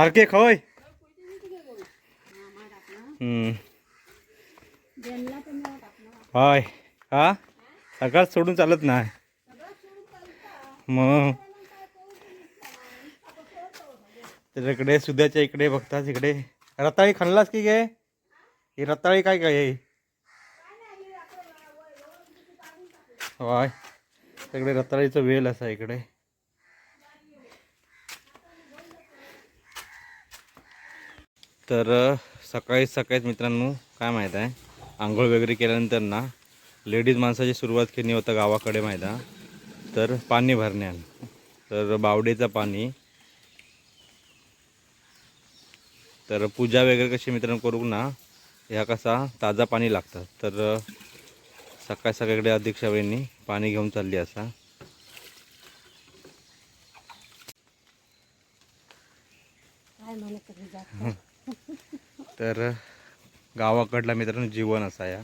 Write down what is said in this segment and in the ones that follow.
सारखे खवय हम्म. होय. हा? सकाळ सोडून चालत नाही. मग? त्याच्याकडे सुद्याच्या इकडे बघताच इकडे. रताळी खाल्लास की गे ही रताळी काय काय आहे? होय. सगळे रताळीचं वेल असा इकडे. तर सकाळी सकाळीच मित्रांनो काय माहीत आहे? आंघोळ वगैरे केल्यानंतर ना लेडीज माणसाची सुरुवात केली होतं गावाकडे माहीत आहे? तर पाणी भरण्यान तर बावडीचं पाणी. तर पूजा वगैरे कशी मित्रांनो करू ना ह्या कसा ताजा पाणी लागतात तर सकाळी सकाळीकडे अध्यक्षाबाईंनी पाणी घेऊन चालली असा. तर गावाकडला मित्रांनो जीवन असा या.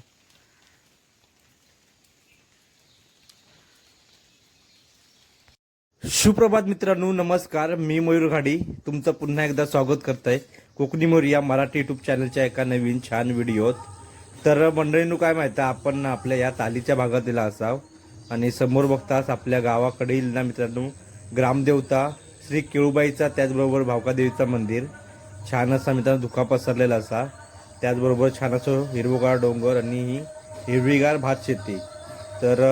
सुप्रभात मित्रांनो नमस्कार. मी मयूर घाडी. तुमचं पुन्हा एकदा स्वागत करतोय. कोकणी मयूर या मराठी युट्यूब चॅनलच्या एका नवीन छान व्हिडिओत तर मंडळींनो काय माहिती आहे, आपण आपल्या या तालीच्या भागातील असाव. आणि समोर बघताच आपल्या गावाकडील ना मित्रांनो ग्रामदेवता श्री केळूबाईचा त्याचबरोबर भावकादेवीचं मंदिर. छान असा मित्रांनो धुका पसरलेला असा. त्याचबरोबर छान असं हिरवगार डोंगर आणि ही हिरवीगार भात शेती. तर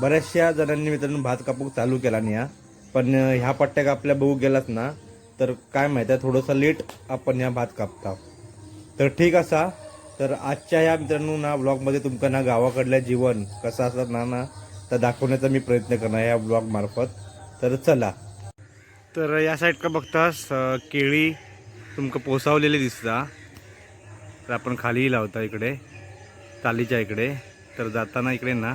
बऱ्याचशा जणांनी मित्रांनो भात कापूक चालू केला नाही हा. पण ह्या पट्ट्या आपल्या बघू गेलात ना तर काय माहिती आहे थोडंसं लेट आपण ह्या भात कापता. तर ठीक असा. तर आजच्या ह्या मित्रांनो ना ब्लॉगमध्ये तुमका ना गावाकडलं जीवन कसं असतात ना ना तर दाखवण्याचा मी प्रयत्न करणार या ब्लॉगमार्फत तर चला. तर या साईड का बघतास केळी तुमका पोसावलेले दिसता. तर आपण खालीही लावता इकडे. तालीच्या इकडे. तर जाताना इकडे ना.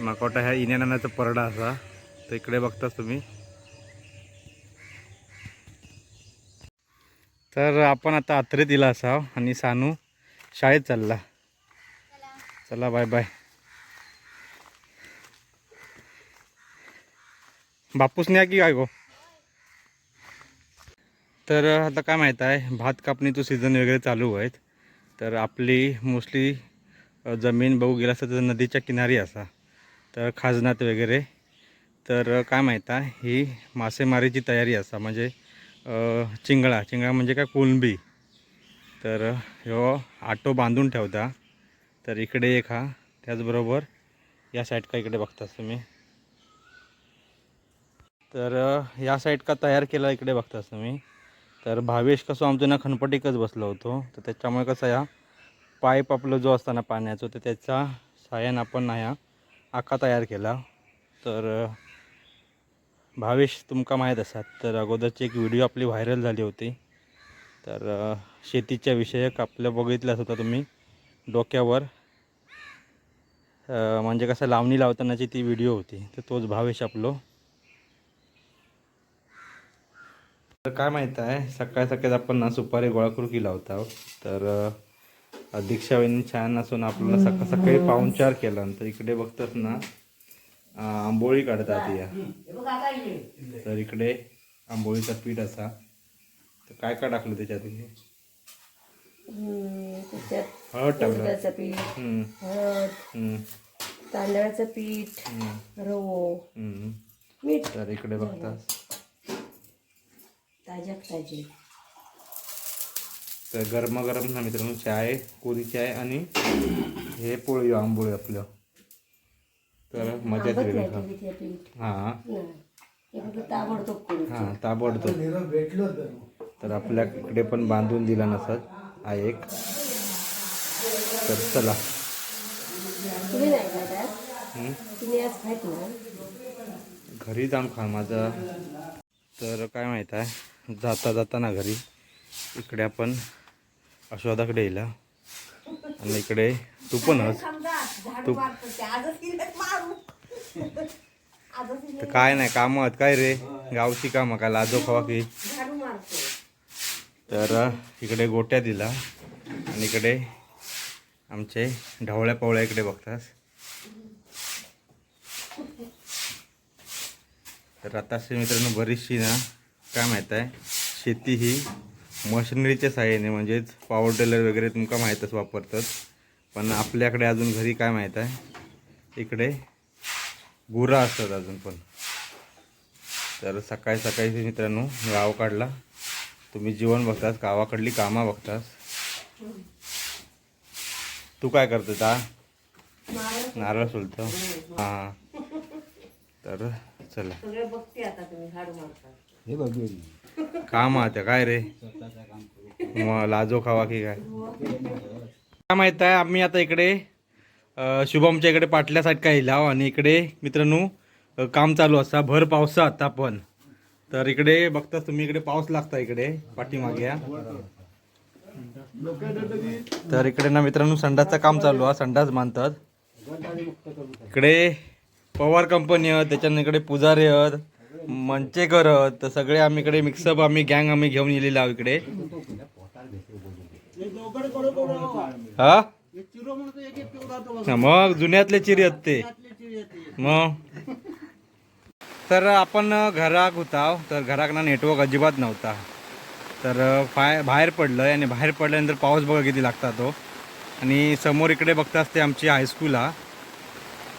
माकोटा ह्या इन्यानाचा परडा असा. तर इकडे बघताच तुम्ही. तर आपण आता आत्रे दिला असाव आणि सानू शाळेत चालला. चला बाय बाय. बापूस न्या की काय गो? तर आता काय माहीत आहे भात कापणीचं सीझन वगैरे चालू आहेत. तर आपली मोस्टली जमीन बघू गेला असं तर नदीच्या किनारी असा. तर खाजनात वगैरे. तर काय माहीत आहे ही मासेमारीची तयारी असा. म्हणजे चिंगळा. चिंगळा म्हणजे काय कोलंबी तर ह्यो आटो बांधून ठेवता. तर इकडे एक हा. त्याचबरोबर या साईड का इकडे बघतास तुम्ही. तर या साईड का तयार केला इकडे बघतास तुम्ही. तर भावेश कसं आमचं ना खणपटीकच बसलो होतो. तर त्याच्यामुळे कसं या पाईप आपलं जो असताना पाण्याचं तर त्याच्या साह्यानं आपण ना ह्या आका तयार केला. तर भावेश तुमका माहीत असतात तर अगोदरची एक व्हिडिओ आपली व्हायरल झाली होती. तर शेतीच्या विषयक आपलं बघितलंच होता तुम्ही डोक्यावर. म्हणजे कसं लावणी लावतानाची ती व्हिडिओ होती तर तोच भावेश आपलो तर काय माहीत आहे सकाळी सकाळी आपण ना सुपारी गोळा करू की लावता तर दीक्षाबाईंनी छान असून आपल्याला सकाळ सकाळी पाहुणचार केला तर इकडे बघतात ना आंबोळी काढतात या. तर इकडे आंबोळीचा पीठ असा. तर काय काय टाकलं त्याच्यात हे? हळद टाकलं. पीठ हळद तांदळाचं पीठ रवो. मीठ. तर इकडे बघतात. ताज्या ताजे. तर गरमागरम ना मित्रांनो चाय कोरी चाय आणि हे पोळी आंबोळी आपलं. तर मजाच वेगळी हा. हा. हे ताबडतोब हा ताबडतोब. तर. आपल्या इकडे पण बांधून दिला नसत हा एक. तर चला. घरी जाऊन खा माझा. तर काय माहीत आहे? जाता जाताना घरी. इकडे आपण अश्वादाकडे येला आणि इकडे तू पणच तू तर काय नाही कामं आहेत काय रे? गावची कामं काय लाजो खावा की? तर इकडे गोट्या दिला. आणि इकडे आमचे ढवळ्या पवळ्या इकडे बघतास तर आता मित्रांनो बरीचशी ना काय माहीत आहे? शेती ही मशिनरीच्या साहाय्याने म्हणजेच पॉवर टेलर वगैरे तुमका माहीतच वापरतात. पण आपल्याकडे अजून घरी काय माहीत आहे? इकडे गुरा असतात अजून पण. तर सकाळी सकाळी मित्रांनो गाव काढला. तुम्ही जीवन बघतास गावाकडली कामं बघतास. तू काय करतो ता? नारळ सुलत. हां. तर चला. हे बघ काम आता काय रे? मग लाजो खावा की काय? काय माहीत आहे आम्ही आता इकडे शुभमच्या इकडे पाटल्या साईड लाव आणि इकडे मित्रांनो काम चालू असा भर पावसात आपण तर इकडे बघताच तुम्ही इकडे पाऊस लागता इकडे पाठीमागे तर इकडे ना मित्रांनो संडासचं काम चालू आहे संडास मानतात इकडे पवार कंपनी आहेत त्याच्यानं इकडे पुजारी आहेत. मंचेकर आहेत तर सगळे आम्ही इकडे मिक्सअप आम्ही गँग आम्ही घेऊन येलेलो आहोत इकडे. हा? मग जुन्यातले चिरी आहेत ते. मग? तर आपण घराक होता हो. तर घरात ना नेटवर्क अजिबात नव्हता. तर फाय बाहेर पडलं आणि बाहेर पडल्यानंतर पाऊस बघा किती लागता तो हो. आणि समोर इकडे बघताच ते आमची हायस्कूल हा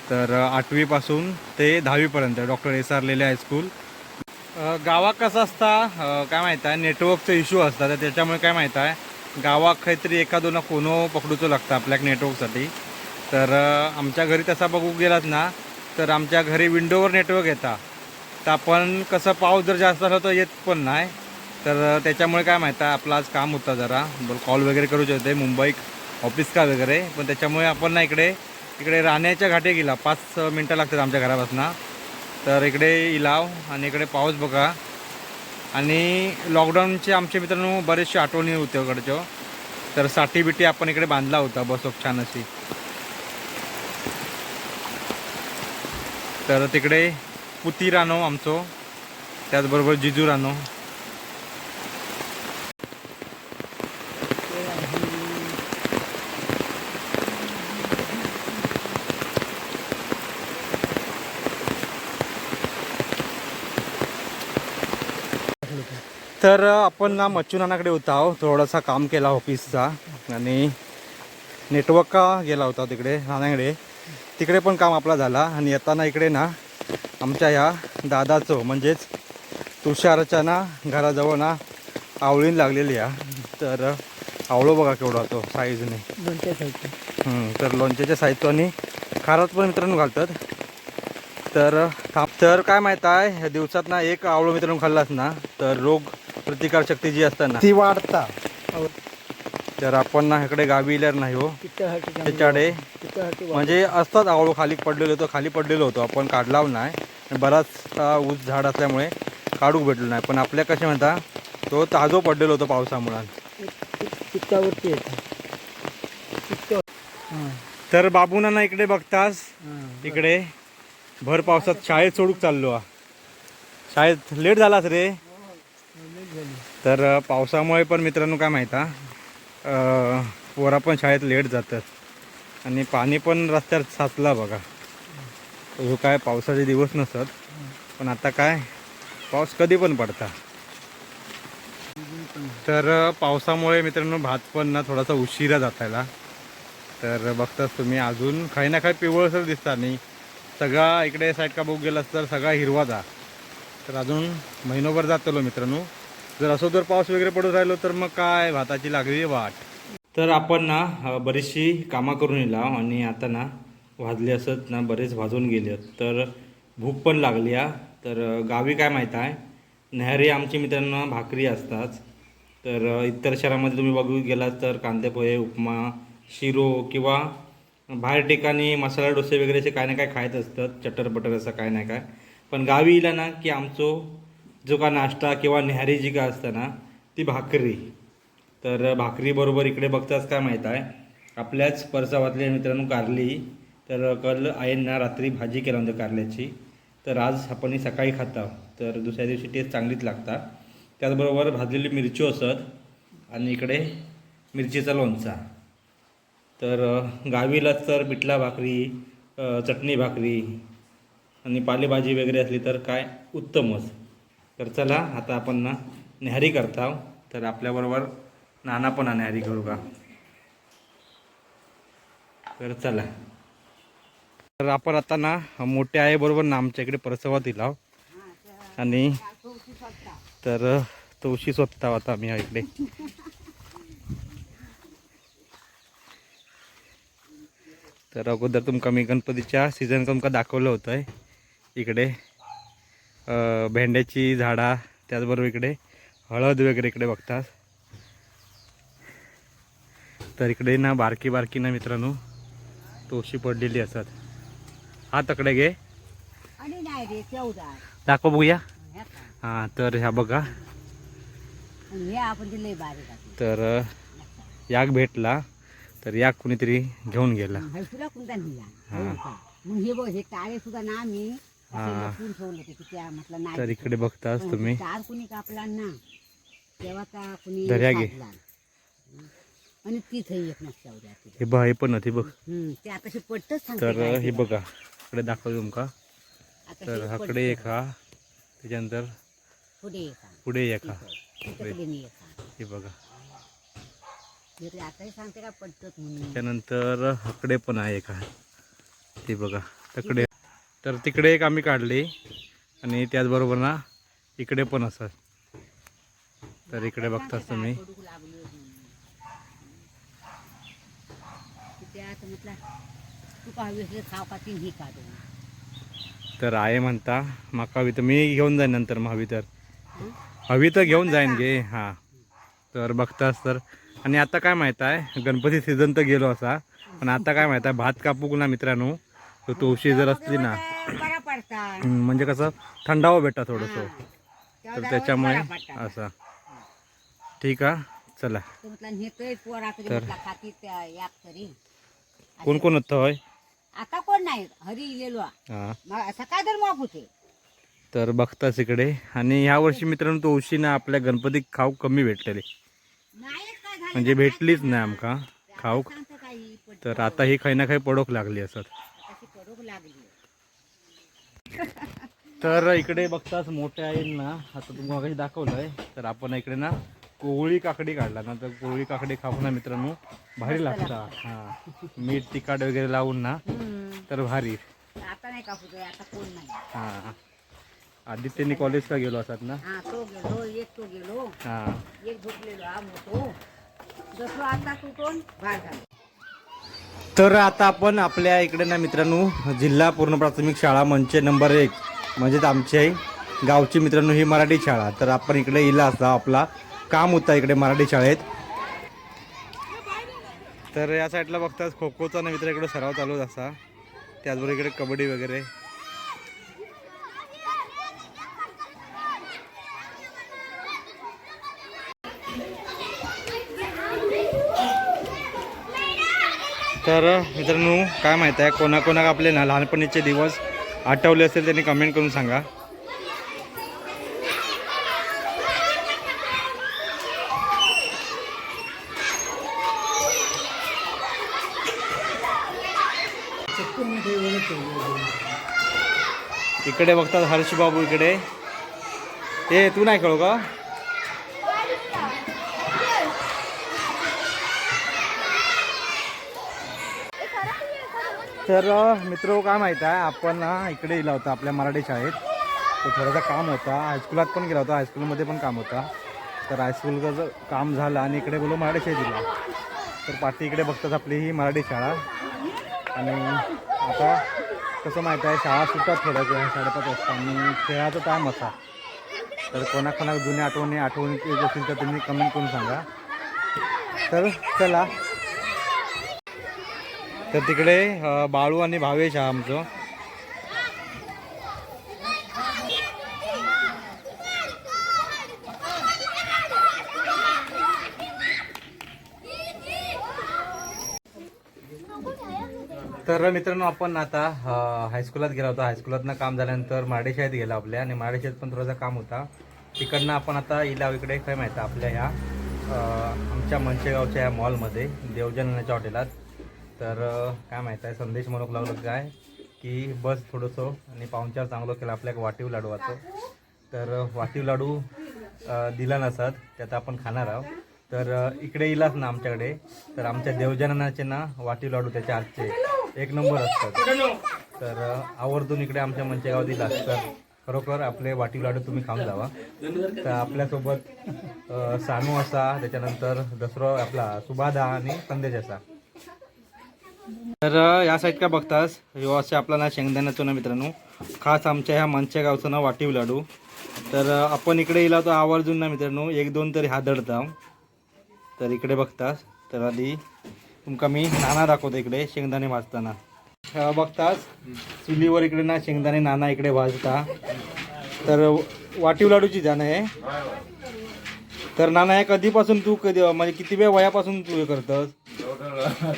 तर आठवीपासून ते दहावीपर्यंत doctor S R Lele high school गावात कसं असता काय माहीत आहे नेटवर्कचा इश्यू असता तर त्याच्यामुळे काय माहीत आहे गावात काहीतरी एका दोन फोनो पकडूचो लागतं आपल्याक नेटवर्कसाठी. तर आमच्या घरी तसा बघू गेलात ना तर आमच्या घरी विंडोवर नेटवर्क येता. तर आपण कसं पाऊस जर जास्त असला तर येत पण नाही. तर त्याच्यामुळे काय माहीत आहे आपलं आज काम होतं जरा. बरं कॉल वगैरे करूचे होते मुंबई ऑफिस का वगैरे पण त्याच्यामुळे आपण ना इकडे इकडे राहण्याच्या घाटे गेला. पाच मिनटं लागतात आमच्या घरापासून. तर इकडे इलाव आणि इकडे पाऊस बघा. आणि लॉकडाऊनचे आमचे मित्रांनो बरेचसे आठवणी होते इकडच्या. तर साठी बिटी आपण इकडे बांधला होता बसो छान अशी. तर तिकडे पुती रानो आमचो. त्याचबरोबर जिजू रानो. तर आपण ना मच्छुनानाकडे होता आहो. थोडासा काम केला ऑफिसचा. आणि नेटवर्क का गेला होता तिकडे राहण्याकडे तिकडे पण काम आपला झाला. आणि येताना इकडे ना आमच्या ह्या दादाचं म्हणजेच तुषारच्या ना घराजवळ ना आवळीन लागलेली आहे. तर आवळो बघा केवढा तो साईजने तर लोणच्याच्या साहित्याने खारात पण मित्रांनो घालतात. तर तर काय माहीत आहे दिवसात ना एक आवळं मित्रांनो खाल्लास ना तर रोग प्रतिकार शक्ती जी असते ना ती वाढता. तर आपण ना इकडे गावी इल्यावर नाही हो. त्याच्याकडे म्हणजे असतात आवळू खाली पडलेलो होतो खाली पडलेलो होतो. आपण काढलाव नाही. आणि बराचसा ऊस झाड असल्यामुळे काढूक भेटलो नाही. पण आपल्या कसे म्हणता तो ताजो पडलेलो होतो पावसामुळे. तर बाबूना ना इकडे बघतास. इकडे भर पावसात शाळेत सोडूक चाललो हा. शाळेत लेट झालास रे. तर पावसामुळे पण मित्रांनो काय माहिती पोरा पण शाळेत लेट जातात. आणि पाणी पण रस्त्यावर साचला बघा. ह्यो काय पावसाचे दिवस नसत. पण आता काय पाऊस कधी पण पडता. तर पावसामुळे मित्रांनो भात पण ना थोडासा उशिरा जातायला. तर बघताच तुम्ही अजून काही ना काही पिवळसर दिसता नाही सगळा इकडे साईड का बघू गेलास तर सगळा हिरवा जा. तर अजून महिनोभर जातलो मित्रांनो. जर असं जर पाऊस वगैरे पडत राहिलो तर मग काय? भाताची लागली वाट. तर आपण ना बरीचशी कामं करून येला आणि आता ना वाजले असत ना बरेच भाजून गेले तर भूक पण लागली हा. तर गावी काय माहीत आहे? नेहरी आमची मित्रांना भाकरी असतात. तर इतर शहरामध्ये तुम्ही बघू गेलात तर कांदे पोहे उपमा शिरो किंवा बाहेर ठिकाणी मसाला डोसे वगैरे असे काय ना काय खायत असतात. चटर बटर असं काय नाही काय पण गावी इला ना की आमचो जो का नाश्ता किंवा न्याहारी जी का असतं ना ती भाकरी. तर भाकरीबरोबर इकडे बघताच काय माहीत आहे? आपल्याच परसावातल्या मित्रांनो कारली. तर कल आईंना रात्री भाजी केला होती कारल्याची. तर आज आपण ही सकाळी खाता. तर दुसऱ्या दिवशी टेस्ट चांगलीच लागतात त्याचबरोबर भाजलेली मिरची असत आणि इकडे मिरचीचा लोणचा. तर गावीलाच तर पिठला भाकरी चटणी भाकरी आणि पालेभाजी वगैरे असली तर काय? उत्तमच. तर चला आता आपण ना न्याहारी करता तर आपल्याबरोबर नाना पण न्याहारी करू का? तर चला. तर आपण आता ना मोठे आहे बरोबर ना आमच्या इकडे परसवा येला आणि तर तवशी स्वतः आता आम्ही इकडे. तर अगोदर तुमका मी गणपतीच्या सीझन तुमका दाखवलं होतं आहे इकडे. भेंड्याची झाडा त्याचबरोबर इकडे हळद वगैरे इकडे बघतात. तर इकडे ना बारकी बारकी ना मित्रांनो तोशी पडलेली असतात. हा तकडे घे. दाखव बघूया? हां तर ह्या बघा. तर याक भेटला तर याक कुणीतरी घेऊन गेला. हे हा. लपून ठेवले होते की त्या म्हटलं नाही तर इकडे बघताच तुम्ही तार कुणी कापला ना तेव्हा का कुणी दर्या घे. कापला. आणि तिथे एक नसत्या उद्या तिथे. हे बघ हे पण होती बघ हम्म, ते आता पट्टच सांगते तर काय हे. बघा इकडे दाखवतो तुमका आता तर हे हाकडे. एक हा त्याच्यानंतर पुढे एक हा. पुढे एक हा तिथं. तिथं नाही एक हा. हे बघा आताही सांगते का म्हणून त्यानंतर हकडे पण आहे का ते बघा तकडे तर तिकडे एक आम्ही काढले. आणि त्याचबरोबर ना इकडे पण असं. तर इकडे बघताच तुम्ही तर आहे म्हणता माका हवी तर मी घेऊन जाईन नंतर मग हवी तर. हवी तर घेऊन जाईन गे हां. तर बघताच तर. आणि आता काय माहीत आहे गणपती सीझन तर गेलो असा. पण आता काय माहीत आहे भात कापूक ना मित्रांनो. तर तुळशी जर असली ना. बरा पडता. हम्म, म्हणजे कसं थंडावा भेटा थोडंसं. तर त्याच्यामुळे. असं. ठीक आहे चला. तर म्हटलं हे तर पोरा तरी तर- म्हटलं खाती त्या याक तरी. कोण कोण होतं होय? आता कोण नाही हरी इलेलो. हां. मग सकाळ तर माफ होते. तर बघताच इकडे. आणि ह्या वर्षी मित्रांनो तुळशी ना आपल्या गणपती खाऊ कमी भेटलेले. नाहीच काय झालं म्हणजे भेटलीच नाही आमका खाऊक सांगतं काही पट तर आता ही काही ना काही पडोक लागली असत. अशी लागली. तर इकडे बघताच मोठे आहे ना. आता तुम्हाला काही दाखवलंय. तर आपण इकडे ना कोवळी काकडी काढला. ना तर कोवळी काकडी खाऊ ना मित्रांनो. भारी लागता. हां. मीठ तिखट वगैरे लावून ना. तर भारी. आता नाही कापू दे, आता कोण नाही. हां. आदित्यनी कॉलेजला गेलो असतात ना. हा तो गेलो एक तो गेलो. हां. एक झोपलेलो हा मोठो. जसं आता तू कोण बाहेर झाला. तर आता आपण आपल्या इकडे ना मित्रांनो जिल्हा पूर्ण प्राथमिक शाळा म्हणजे नंबर एक म्हणजेच आमची गावची मित्रांनो ही मराठी शाळा. तर आपण इकडे इला असता आपला काम होता इकडे मराठी शाळेत. तर या साईडला बघताच खो खोचा ना मित्र इकडे सराव चालूच असा. त्याचबरोबर इकडे कबड्डी वगैरे. तर मित्रांनो काय माहीत आहे कोणाकोणाक आपले ना लहानपणीचे दिवस आठवले असेल त्यांनी कमेंट करून सांगा. इकडे बघतात हर्ष बाबू इकडे. ए तू नाही कळू का? तर मित्र काय माहीत आहे? आपण ना इकडे गेला होता आपल्या मराठी शाळेत. तर थोडासा काम होता. हायस्कुलात पण गेला होता. हायस्कूलमध्ये पण काम होता. तर हायस्कूलचं काम झालं आणि इकडे बोलू मराठी शाळेत दिला तर पाठी इकडे बघतात आपली ही मराठी शाळा. आणि आता कसं माहीत आहे शाळा सुटतात थोड्याच्या साडेपाच वाजता. आणि खेळाचं काम असा. तर कोणाकोणा जुन्या आठवणी आठवणी असतील तर तुम्ही कमेंट करून सांगा. तर चला तर तिकडे बाळू आणि भावेश हा आमचं. तर मित्रांनो आपण आता हायस्कूलात गेला होता. हायस्कूलातनं काम झाल्यानंतर माडेशाळेत गेला आपल्या आणि माडेशाळेत पण थोडासा काम होता. तिकडनं आपण आता इलाव इकडे काय माहिती आहे, आपल्या ह्या आमच्या मनशेगावच्या या मॉलमध्ये देवजनाच्या हॉटेलात तर काय माहीत आहे संदेश म्हणूक लागलो काय की बस थोडंसं आणि पाहुणचार चांगलं केलं आपल्या वाटीव लाडू लाडूचं तर वाटीव लाडू दिला नसत त्यात आपण खाणार आहोत. तर इकडे येलाच ना आमच्याकडे. तर आमच्या देवजनाचे ना वाटीव लाडू त्याच्या हातचे एक नंबर असतात. तर आवर्जून इकडे आमच्या मंचेगाव दिला तर खरोखर आपले वाटीव लाडू तुम्ही खाऊन जावा. तर आपल्यासोबत सानू असा त्याच्यानंतर दसरो आपला सुबादा आणि संदेश असा. तर या साईड का बघतास? ह्यो असे आपला ना शेंगदाण्याचं ना मित्रांनो खास आमच्या ह्या मनच्या गावचं ना वाटीव लाडू. तर आपण इकडे येला तर आवर्जून ना मित्रांनो एक दोन तरी हादडता तर इकडे बघतास. तर आधी तुमका मी नाना दाखवतो इकडे शेंगदाणे भाजताना. बघतास? चुलीवर इकडे ना शेंगदाणे नाना इकडे भाजता. तर वाटीव लाडूची जाणं आहे. तर नाना हे कधीपासून तू कधी म्हणजे किती वेळ वयापासून तू हे करतस?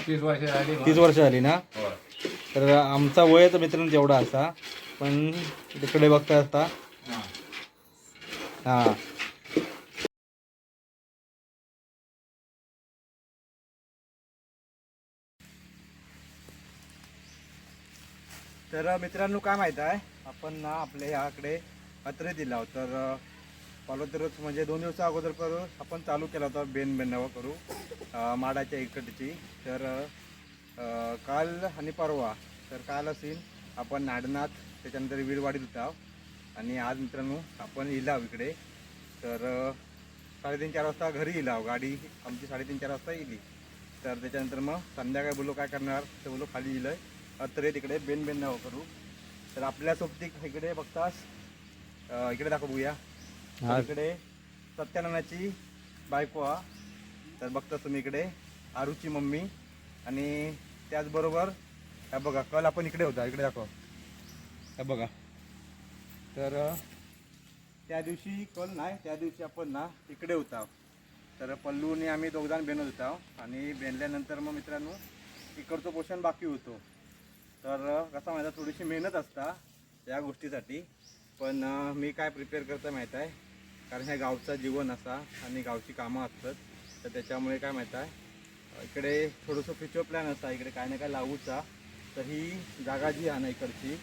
तीस वर्ष झाली तीस वर्ष आली ना? तर आमचा वय तर मित्रांनो तेवढा असा. पण तिकडे बघता असता हा. तर मित्रांनो काय माहीत आहे? आपण ना आपल्या ह्याकडे पत्रे दिला तर पालोतरच म्हणजे दोन दिवसा अगोदर करू आपण चालू केला होता बेन बेनावा करू माडाच्या इकडची तर काल आणि परवा तर काल असेल आपण नाडनाथ त्याच्यानंतर वीरवाडीत होता आणि आज मित्रांनो आपण इलाव इकडे. तर साडेतीन चार वाजता घरी इलाव गाडी आमची साडेतीन चार वाजता येईल तर त्याच्यानंतर मग संध्याकाळी बोललो काय करणार? तर बोललो खाली इलंय. अत्रे तिकडे बेन बेन नाव करू. तर आपल्यासोबत इकडे बघतास इकडे दाखवूया इकडे सत्यानंदाची बायको हा. तर बघता तुम्ही इकडे आरूची मम्मी. आणि त्याचबरोबर ह्या बघा कल आपण इकडे होता इकडे दाखव. ह्या बघा. तर त्या दिवशी कल नाही त्या दिवशी आपण ना इकडे होता. तर पल्लूने आम्ही दोघजण बेनत होता. आणि बेनल्यानंतर मग मित्रांनो इकडचं पोषण बाकी होतो. तर कसं माहिती थोडीशी मेहनत असता या गोष्टीसाठी. पण अं, मी काय प्रिपेअर करता माहीत आहे? कारण ह्या गावचा जीवन असा आणि गावची कामं असतात. तर त्याच्यामुळे काय माहीत आहे इकडे थोडंसं फ्युचर प्लॅन असा इकडे काय ना काय लावूचा तर ही जागा जी आहे ना इकडची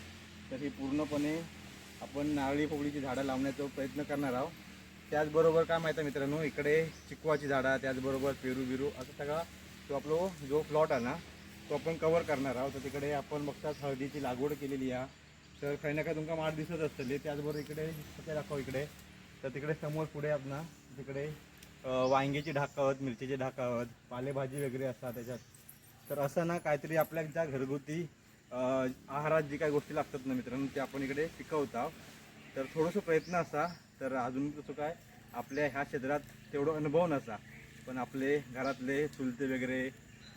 तर ही पूर्णपणे आपण नारळी पोगळीची झाडं लावण्याचा प्रयत्न करणार आहोत. त्याचबरोबर काय माहीत आहे मित्रांनो इकडे चिकवाची झाडं त्याचबरोबर पेरू बिरू असं सगळा तो आपलो जो प्लॉट आहे ना तो आपण कवर करणार आहोत. तर तिकडे आपण बघतात हळदीची लागवड केलेली आहे. तर काही ना काही तुमका माठ दिसत असतले. त्याचबरोबर इकडे दाखव इकडे? तर तिकडे समोर पुढे आपण तिकडे अं, वांग्याची ढाकावत मिरचीची ढाकावत पालेभाजी वगैरे असतात त्याच्यात. तर असं ना काहीतरी आपल्या ज्या घरगुती आहारात जी काही गोष्टी लागतात ना मित्रांनो ते आपण इकडे पिकवता. तर थोडंसं प्रयत्न असा तर अजून कसं काय आपल्या ह्या क्षेत्रात तेवढं अनुभव नसा. पण आपले घरातले चुलते वगैरे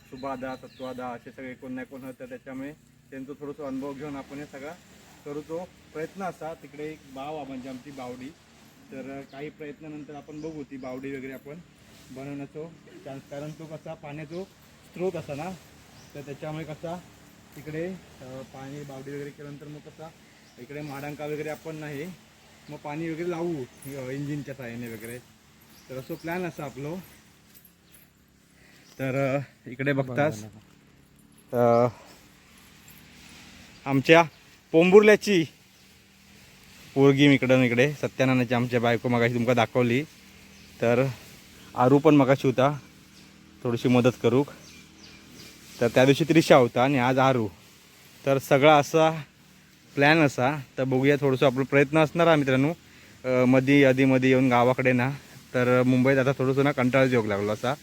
सुबादा तत्वादा असे सगळे कोण नाही कोण होतं त्याच्यामुळे त्यांचं थोडंसं अनुभव घेऊन आपण हे सगळा करू तो प्रयत्न असा. तिकडे एक बाव आहे म्हणजे आमची बावडी. तर काही प्रयत्नानंतर आपण बघू ती बावडी वगैरे आपण बनवण्याचो चान्स कारण तो कसा पाण्याचा स्रोत असा ना? तर त्याच्यामुळे कसा तिकडे पाणी बावडी वगैरे केल्यानंतर मग कसा इकडे माडांका वगैरे आपण नाही मग पाणी वगैरे लावू इंजिनच्या साहाय्याने वगैरे. तर असं प्लॅन असा आपलो. तर इकडे बघतास. आमच्या पोंबुर्ल्याची पोरगी इकडं इकडे सत्यानानाची आमच्या बायको मगाशी तुमका दाखवली. तर आरू पण मगाशी होता. थोडीशी मदत करू. तर त्या दिवशी त्रिशा होता आणि आज आरू. तर सगळा असा प्लॅन असा. तर बघूया थोडंसं आपलं प्रयत्न असणार आहे मित्रांनो. मधी आधी येऊन गावाकडे ना. तर मुंबईत आता थोडंसं ना कंटाळा योग लागलो असा.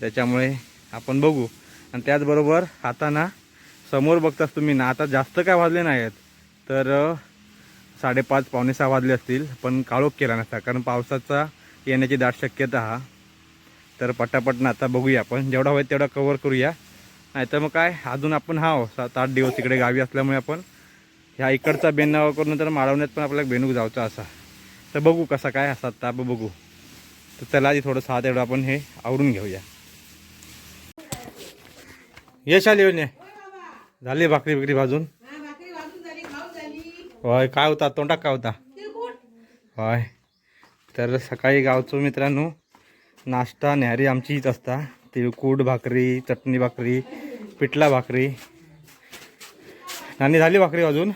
त्याच्यामुळे आपण बघू. आणि त्याचबरोबर आता ना समोर बघताच तुम्ही ना आता जास्त काय वाजले नाही आहेत तर साडेपाच पावणे सहा वाजले असतील पण काळोख केला नसता कारण पावसाचा येण्याची दाट शक्यता हा. तर पटापट ना आता बघूया आपण जेवढा होईल तेवढा कवर करूया. नाहीतर मग काय अजून आपण हा हो, सात आठ दिवस तिकडे गावी असल्यामुळे आपण ह्या इकडचा बेनावा करून तर माळवण्यात पण आपल्याला बेनूक जायचा असा. तर बघू कसा काय असा ताप बघू. तर चला आधी थोडं सहा तेवढं आपण हे आवरून घेऊया. यश आली येऊन झाली भाकरी बिकरी भाजून? होय काय होता? तोंडात काय होता? होय. तर सकाळी गावचो मित्रांनो नाश्ता न्याहारी आमची हीच असता. तिळकूट भाकरी चटणी भाकरी पिठला भाकरी. नानी झाली भाकरी अजून?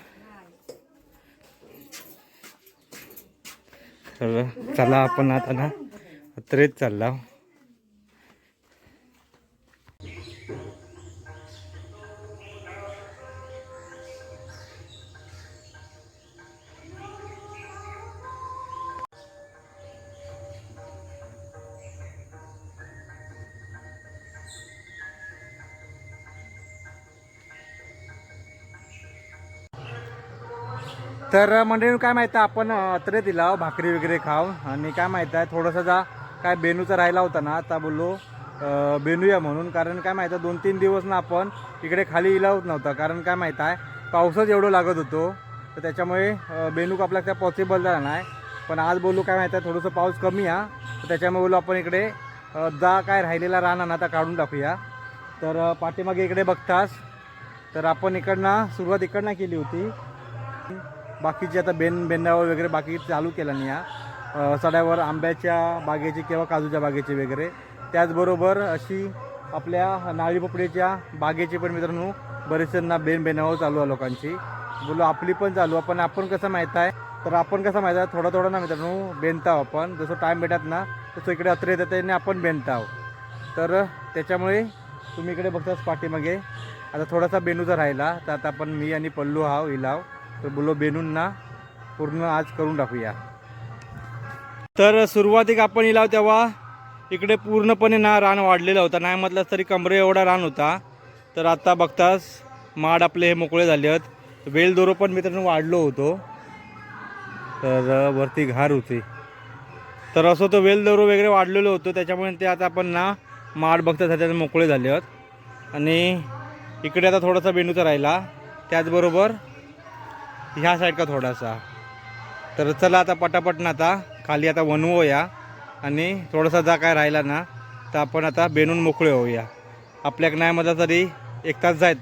तर चला आपण आता ना त्रेत चालला. तर मंडळी काय माहिती आहे आपण अत्रे दिला हो, भाकरी वगैरे खाऊ आणि काय माहीत आहे थोडंसं जा काय बेनूचा राहिला होता ना आता बोललो बेनूया म्हणून. कारण काय माहीत आहे दोन तीन दिवस ना आपण इकडे खाली इला होत नव्हता. कारण काय माहीत आहे पाऊसच एवढं लागत होतो. तर त्याच्यामुळे बेनूक आपला त्या पॉसिबल झाला नाही. पण आज बोलू काय माहीत आहे थोडंसं पाऊस कमी आहे तर त्याच्यामुळे बोलू आपण इकडे जा काय राहिलेला राहणार ना आता काढून टाकूया. तर पाठीमागे इकडे बघतास. तर आपण इकडनं सुरुवात इकडनं केली होती. बाकीचे आता बेन बेंड्यावर वगैरे बाकी चालू केला नाही या. सड्यावर आंब्याच्या बागेची किंवा काजूच्या बागेची वगैरे. त्याचबरोबर अशी आपल्या नाळी पोपडीच्या बागेची पण मित्रांनो बरेचशांना बेन बेनावर चालू आहे लोकांची. बोलो आपली पण चालू पण आपण कसं माहीत आहे? तर आपण कसं माहीत आहे थोडं थोडं ना मित्रांनो बेनताव आपण. जसं टाईम भेटत ना तसं इकडे अत्र येतात त्याने आपण बेनताव तर त्याच्यामुळे तुम्ही इकडे बघताच पाठीमागे. आता थोडासा बेनूचा राहिला तर आता आपण मी आणि पल्लू हाव इलाव तर बोलो बेनूंना पूर्ण आज करून टाकूया. तर सुरुवातीक आपण इलाव तेव्हा इकडे पूर्णपणे ना रान वाढलेला होता. नाही म्हटलं तरी कमरे एवढा रान होता. तर आता बघताच माड आपले हे मोकळे झाले आहेत. वेलदोरो पण मित्रांनो वाढलो होतो. तर वरती घार होती. तर असं तो वेलदोरो वगैरे वाढलेलो होतो. त्याच्यामुळे ते आता आपण ना माड बघता त्याच्यात मोकळे झाले आहेत. आणि इकडे आता थोडासा बेनूचा राहिला. त्याचबरोबर ह्या साईड का थोडासा. तर चला आता पटापट ना आता. खाली आता वनवूया आणि थोडासा जा काय राहिला ना तर आपण आता बेनून मोकळे होऊया. आपल्याक नाही म्हटलं तरी एक तास जायत.